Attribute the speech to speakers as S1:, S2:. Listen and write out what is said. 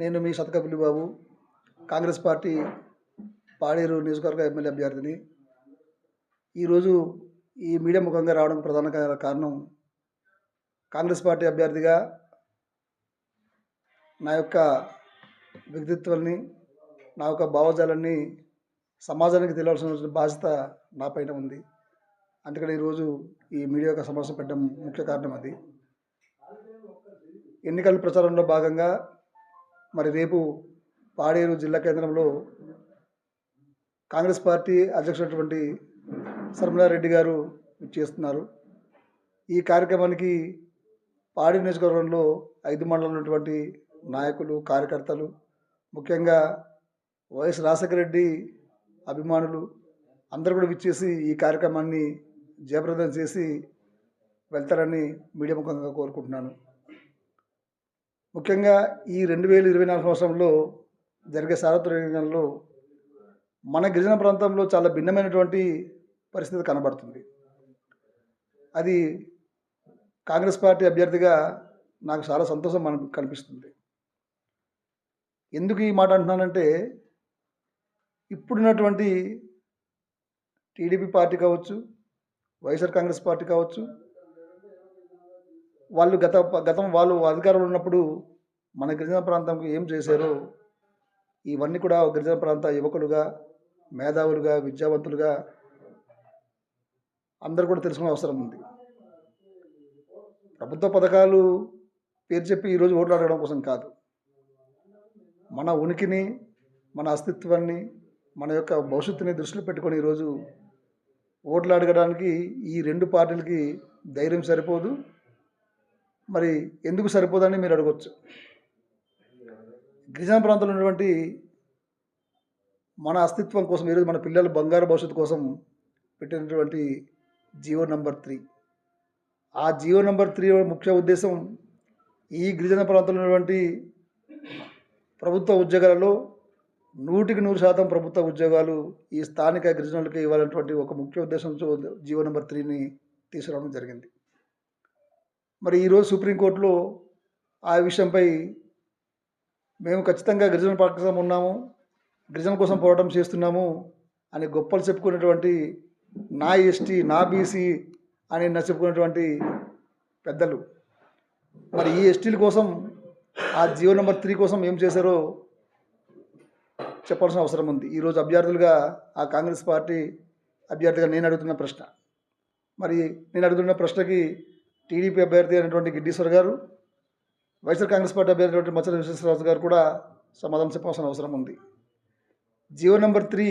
S1: నేను మీ శతకపిల్లి బాబు. కాంగ్రెస్ పార్టీ పాడేరు నియోజకవర్గ ఎమ్మెల్యే అభ్యర్థిని. ఈరోజు ఈ మీడియా ముఖంగా రావడం ప్రధాన కారణం కాంగ్రెస్ పార్టీ అభ్యర్థిగా నా యొక్క వ్యక్తిత్వాన్ని నా యొక్క భావజాలాన్ని సమాజానికి తెలియాల్సిన బాధ్యత నా పైన ఉంది. అందుకని ఈరోజు ఈ మీడియా యొక్క సమస్య పెట్టడం ముఖ్య కారణం అది. ఎన్నికల ప్రచారంలో భాగంగా మరి రేపు పాడేరు జిల్లా కేంద్రంలో కాంగ్రెస్ పార్టీ అధ్యక్షుడైనటువంటి శర్మలారెడ్డి గారు చేస్తున్నారు. ఈ కార్యక్రమానికి పాడి నియోజకవర్గంలో ఐదు మండలం ఉన్నటువంటి నాయకులు కార్యకర్తలు ముఖ్యంగా వైఎస్ రాజశేఖర రెడ్డి అభిమానులు అందరూ కూడా విచ్చేసి ఈ కార్యక్రమాన్ని జయప్రదం చేసి వెళ్తారని మీడియా ముఖంగా కోరుకుంటున్నాను. ముఖ్యంగా ఈ రెండు వేల ఇరవై నాలుగు సంవత్సరంలో జరిగే సార్వత్రిక ఎన్నికల్లో మన గిరిజన ప్రాంతంలో చాలా భిన్నమైనటువంటి పరిస్థితి కనబడుతుంది. అది కాంగ్రెస్ పార్టీ అభ్యర్థిగా నాకు చాలా సంతోషం మన కనిపిస్తుంది. ఎందుకు ఈ మాట అంటున్నానంటే ఇప్పుడున్నటువంటి టీడీపీ పార్టీ కావచ్చు వైఎస్ఆర్ కాంగ్రెస్ పార్టీ కావచ్చు వాళ్ళు గత గతం వాళ్ళు అధికారంలో ఉన్నప్పుడు మన గిరిజన ప్రాంతంకి ఏం చేశారో ఇవన్నీ కూడా గిరిజన ప్రాంత యువకులుగా మేధావులుగా విద్యావంతులుగా అందరూ కూడా తెలుసుకునే అవసరం ఉంది. ప్రభుత్వ పథకాలు పేరు చెప్పి ఈరోజు ఓట్లు అడగడం కోసం కాదు. మన ఉనికిని మన అస్తిత్వాన్ని మన యొక్క భవిష్యత్తుని దృష్టిలో పెట్టుకొని ఈరోజు ఓట్లు అడగడానికి ఈ రెండు పార్టీలకి ధైర్యం సరిపోదు. మరి ఎందుకు సరిపోదని మీరు అడగవచ్చు గిరిజన ప్రాంతంలో ఉన్నటువంటి మన అస్తిత్వం కోసం ఈరోజు మన పిల్లల బంగారు భవిష్యత్తు కోసం పెట్టినటువంటి జియో నంబర్ త్రీ. ఆ జియో నంబర్ త్రీ ముఖ్య ఉద్దేశం ఈ గిరిజన ప్రాంతంలో ఉన్నటువంటి ప్రభుత్వ ఉద్యోగాలలో నూటికి నూరు శాతం ప్రభుత్వ ఉద్యోగాలు ఈ స్థానిక గిరిజనులకి ఇవ్వాలన్నటువంటి ఒక ముఖ్య ఉద్దేశంతో జియో నెంబర్ త్రీని తీసుకురావడం జరిగింది. మరి ఈరోజు సుప్రీంకోర్టులో ఆ విషయంపై మేము ఖచ్చితంగా గిరిజన పక్షం ఉన్నాము గిరిజన కోసం పోరాటం చేస్తున్నాము అని గొప్పలు చెప్పుకునేటువంటి నా ఎస్టీ నా బీసీ అని నా చెప్పుకునేటువంటి పెద్దలు. మరి ఈ ఎస్టీల కోసం ఆ జియో నెంబర్ త్రీ కోసం ఏం చేశారో చెప్పాల్సిన అవసరం ఉంది. ఈరోజు అభ్యర్థులుగా ఆ కాంగ్రెస్ పార్టీ అభ్యర్థిగా నేను అడుగుతున్న ప్రశ్న. మరి నేను అడుగుతున్న ప్రశ్నకి టీడీపీ అభ్యర్థి అయినటువంటి గిడ్డీశ్వర్ గారు వైఎస్ఆర్ కాంగ్రెస్ పార్టీ అభ్యర్థి అయినటువంటి మచ్చల విశ్వేశ్వరరాజు గారు కూడా సమాధానం చెప్పాల్సిన అవసరం ఉంది. GO number three